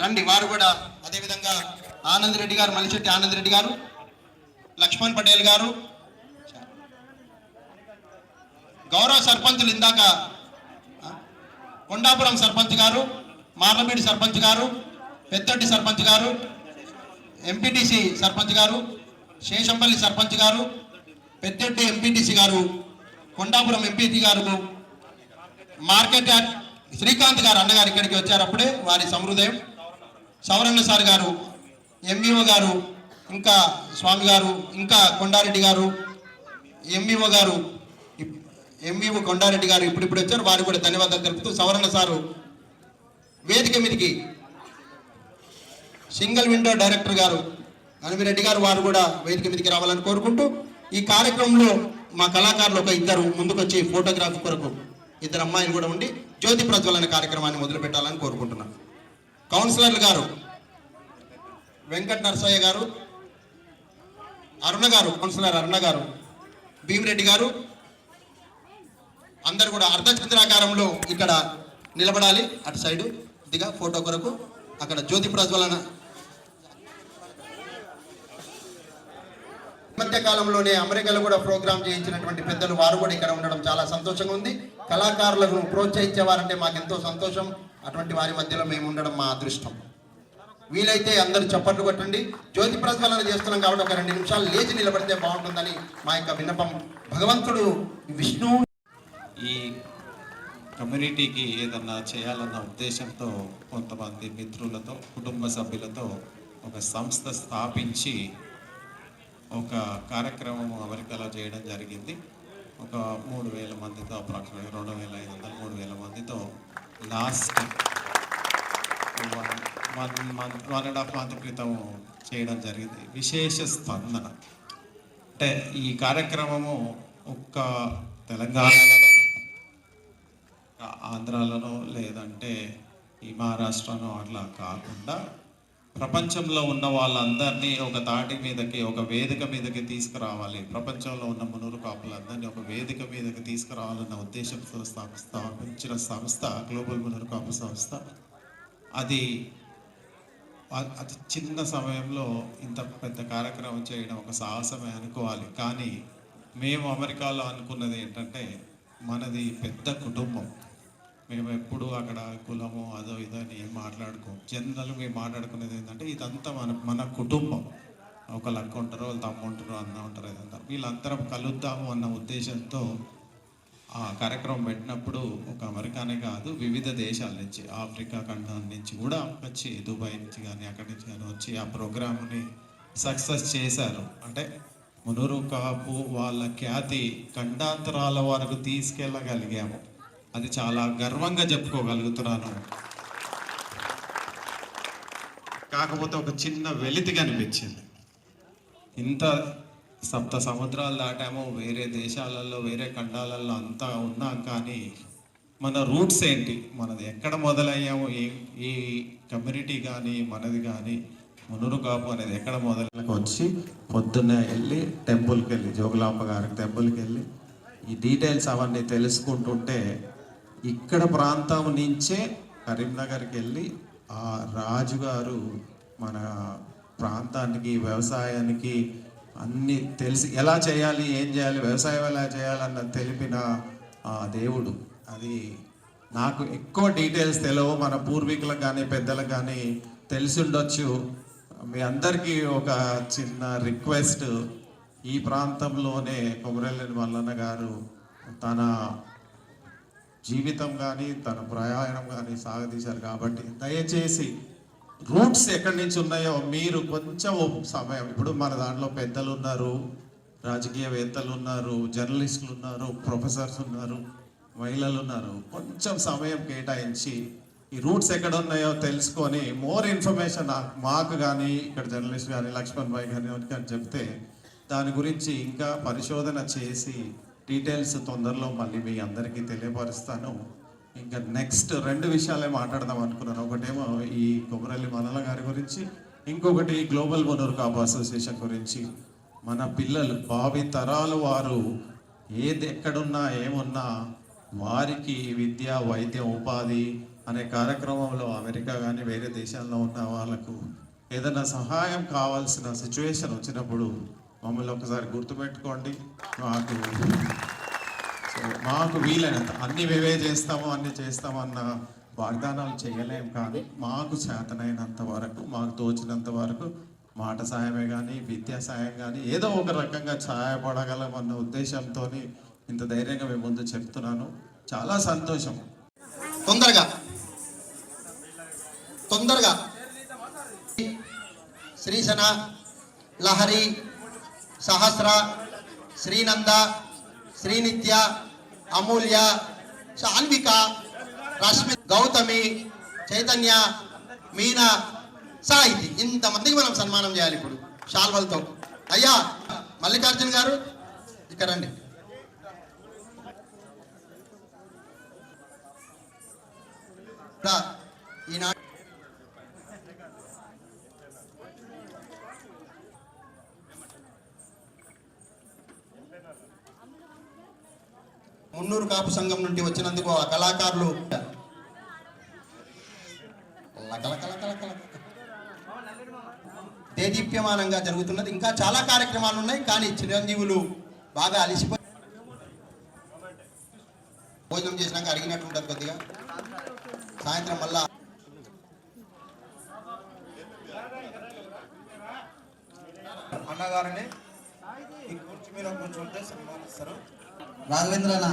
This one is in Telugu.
రండి వారు కూడా అదేవిధంగా ఆనంద్ రెడ్డి గారు మలిశెట్టి ఆనంద్ రెడ్డి గారు లక్ష్మణ్ పటేల్ గారు గౌరవ సర్పంచులు ఇందాక కొండాపురం సర్పంచ్ గారు మార్లమేడి సర్పంచ్ గారు పెద్దొడ్డి సర్పంచ్ గారు ఎంపీటీసీ సర్పంచ్ గారు శేషంపల్లి సర్పంచ్ గారు పెద్దొడ్డి ఎంపీటీసీ గారు కొండాపురం ఎంపీటీ గారు మార్కెట్ శ్రీకాంత్ గారు అన్నగారు ఇక్కడికి వచ్చారు అప్పుడే వారి సమృదయం సవరణ సార్ గారు ఎంఈఓ గారు ఇంకా స్వామి గారు ఇంకా కొండారెడ్డి గారు ఎంఈఓ గారు ఎంఈఓ కొండారెడ్డి గారు ఇప్పుడిప్పుడు వచ్చారు. వారికి కూడా ధన్యవాదాలు తెలుపుతూ సవరణ సారు వేదిక మీదకి సింగిల్ విండో డైరెక్టర్ గారు అనిమిరెడ్డి గారు వారు కూడా వేదిక మీదకి రావాలని కోరుకుంటూ ఈ కార్యక్రమంలో మా కళాకారులు ఒక ఇద్దరు ముందుకొచ్చి ఫోటోగ్రఫీ కొరకు ఇద్దరు అమ్మాయిలు కూడా ఉండి జ్యోతి ప్రజ్వలన కార్యక్రమాన్ని మొదలు పెట్టాలని కోరుకుంటున్నాను. కౌన్సిలర్లు గారు వెంకట నరసయ్య గారు అరుణ గారు కౌన్సిలర్ అరుణ గారు భీమిరెడ్డి గారు అందరు కూడా అర్ధచంద్రాకారంలో ఇక్కడ నిలబడాలి. అటు సైడు దిగా ఫోటో కొరకు అక్కడ జ్యోతి ప్రజ్వలన మధ్యకాలంలోనే అమెరికాలో కూడా ప్రోగ్రామ్ చేయించినటువంటి పెద్దలు వారు కూడా ఇక్కడ ఉండడం చాలా సంతోషంగా ఉంది. కళాకారులను ప్రోత్సహించేవారంటే మాకు ఎంతో సంతోషం. అటువంటి వారి మధ్యలో మేము ఉండడం మా అదృష్టం. వీలైతే అందరూ చప్పట్లు కొట్టండి. జ్యోతి ప్రజ్వలన చేస్తున్నాం కాబట్టి ఒక రెండు నిమిషాలు లేచి నిలబడితే బాగుంటుందని మా యొక్క విన్నపం. భగవంతుడు విష్ణు ఈ కమ్యూనిటీకి ఏదన్నా చేయాలన్న ఉద్దేశంతో కొంతమంది మిత్రులతో కుటుంబ సభ్యులతో ఒక సంస్థ స్థాపించి ఒక కార్యక్రమం అమెరికాలో చేయడం జరిగింది. ఒక మూడు వేల మందితో అప్రాక్సిమేట్ రెండు వేల ఐదు వందల మూడు వేల మందితో last one one one and half month క్రితం చేయడం జరిగింది. విశేష స్పందన. అంటే ఈ కార్యక్రమము ఒక్క తెలంగాణలో ఆంధ్రాలోనో లేదంటే ఈ మహారాష్ట్రనో అట్లా కాకుండా ప్రపంచంలో ఉన్న వాళ్ళందరినీ ఒక తాటి మీదకి ఒక వేదిక మీదకి తీసుకురావాలి. ప్రపంచంలో ఉన్న మునురు కాపులందరినీ ఒక వేదిక మీదకి తీసుకురావాలన్న ఉద్దేశంతో స్థాపించిన సంస్థ గ్లోబల్ మునురు కాపు సంస్థ. అది అతి చిన్న సమయంలో ఇంత పెద్ద కార్యక్రమం చేయడం ఒక సాహసమే అనుకోవాలి. కానీ మేము అమెరికాలో అనుకున్నది ఏంటంటే మనది పెద్ద కుటుంబం. కులము అదో ఇదో అని ఏం మాట్లాడుకో. జనరల్ మాట్లాడుకునేది ఏంటంటే ఇదంతా మన మన కుటుంబం. ఒకళ్ళు అక్క ఉంటారు వాళ్ళు తమ్ము ఉంటారు అన్న ఉంటారు ఇదంతా వీళ్ళందరం కలుద్దాము అన్న ఉద్దేశంతో ఆ కార్యక్రమం పెట్టినప్పుడు ఒక అమెరికానే కాదు వివిధ దేశాల నుంచి ఆఫ్రికా ఖండం నుంచి కూడా వచ్చి దుబాయ్ నుంచి కానీ అక్కడి నుంచి కానీ వచ్చి ఆ ప్రోగ్రామ్ని సక్సెస్ చేశారు. అంటే మునురు కాపు వాళ్ళ ఖ్యాతి ఖండాంతరాల వరకు తీసుకెళ్ళగలిగాము. అది చాలా గర్వంగా చెప్పుకోగలుగుతున్నాను. కాకపోతే ఒక చిన్న వెలితి కనిపించింది ఇంత సప్త సముద్రాలు దాటామో వేరే దేశాలలో వేరే ఖండాలలో అంతా ఉన్నాం కానీ మన రూట్స్ ఏంటి? మనది ఎక్కడ మొదలయ్యామో ఏ ఈ కమ్యూనిటీ కానీ మనది కానీ మునురు కాపు అనేది ఎక్కడ మొదలకు వచ్చి పొద్దున్నే వెళ్ళి టెంపుల్కి వెళ్ళి జోగులాంబ గారికి టెంపుల్కి వెళ్ళి ఈ డీటెయిల్స్ అవన్నీ తెలుసుకుంటుంటే ఇక్కడ ప్రాంతం నుంచే కరీంనగర్కి వెళ్ళి ఆ రాజుగారు మన ప్రాంతానికి వ్యవసాయానికి అన్ని తెలిసి ఎలా చేయాలి ఏం చేయాలి వ్యవసాయం ఎలా చేయాలన్న తెలిపిన ఆ దేవుడు. అది నాకు ఎక్కువ డీటెయిల్స్ తెలియవు మన పూర్వీకులకు కానీ పెద్దలకు కానీ తెలిసి ఉండొచ్చు మీ అందరికీ ఒక చిన్న రిక్వెస్ట్. ఈ ప్రాంతంలోనే కొమరెల్లి మల్లన్న గారు తన జీవితం కానీ తన ప్రయాణం కానీ సాగదీశారు కాబట్టి దయచేసి రూట్స్ ఎక్కడి నుంచి ఉన్నాయో మీరు కొంచెం సమయం. ఇప్పుడు మన దాంట్లో పెద్దలు ఉన్నారు రాజకీయవేత్తలు ఉన్నారు జర్నలిస్టులు ఉన్నారు ప్రొఫెసర్స్ ఉన్నారు మహిళలు ఉన్నారు. కొంచెం సమయం కేటాయించి ఈ రూట్స్ ఎక్కడ ఉన్నాయో తెలుసుకొని మోర్ ఇన్ఫర్మేషన్ మాకు కానీ ఇక్కడ జర్నలిస్ట్ కానీ లక్ష్మణ్ భాయ్ కానీ కానీ చెప్తే దాని గురించి ఇంకా పరిశోధన చేసి డీటెయిల్స్ తొందరలో మళ్ళీ మీ అందరికీ తెలియపరుస్తాను. ఇంకా నెక్స్ట్ రెండు విషయాలే మాట్లాడదాం అనుకున్నాను. ఒకటేమో ఈ కొమరల్లి మనల గారి గురించి ఇంకొకటి గ్లోబల్ వనరు కాపు అసోసియేషన్ గురించి. మన పిల్లలు భావి తరాలు వారు ఏది ఎక్కడున్నా ఏమున్నా వారికి విద్య వైద్యం ఉపాధి అనే కార్యక్రమంలో అమెరికా కానీ వేరే దేశాల్లో ఉన్న వాళ్ళకు ఏదైనా సహాయం కావాల్సిన సిచ్యువేషన్ వచ్చినప్పుడు మమ్మల్ని ఒకసారి గుర్తుపెట్టుకోండి. మాకు సో మాకు వీలైనంత అన్ని మేమే చేస్తాము అన్ని చేస్తాము అన్న వాగ్దానాలు చేయలేం కానీ మాకు చేతనైనంత వరకు మాకు తోచినంత వరకు మాట సాయమే కానీ విద్యా సాయం కానీ ఏదో ఒక రకంగా సహాయపడగలం అన్న ఉద్దేశంతో ఇంత ధైర్యంగా మేము ముందు చెప్తున్నాను. చాలా సంతోషం. తొందరగా తొందరగా. శ్రీశన లహరి సహస్ర శ్రీనంద శ్రీనిత్య అమూల్య సాన్విక రశ్మి గౌతమి చైతన్య మీనా సాహితి. ఇంతమందికి మనం సన్మానం చేయాలి ఇప్పుడు. షాల్వల్తో. అయ్యా మల్లికార్జున గారు ఇక్కడ రండి ఇక్కడ ఈనాడు మున్నూరు కాపు సంఘం నుండి వచ్చినందుకు ఆ కళాకారులు దేదీప్యమానంగా జరుగుతున్నది. ఇంకా చాలా కార్యక్రమాలు ఉన్నాయి కానీ చిరంజీవులు బాగా అలిసిపోయి భోజనం చేసినాక అడిగినట్టు ఉంటుంది కొద్దిగా. సాయంత్రం మళ్ళా అన్నగారిని కూర్చు మీద కూర్చుంటే సన్మానిస్తారు. రాఘవేంద్ర అన్న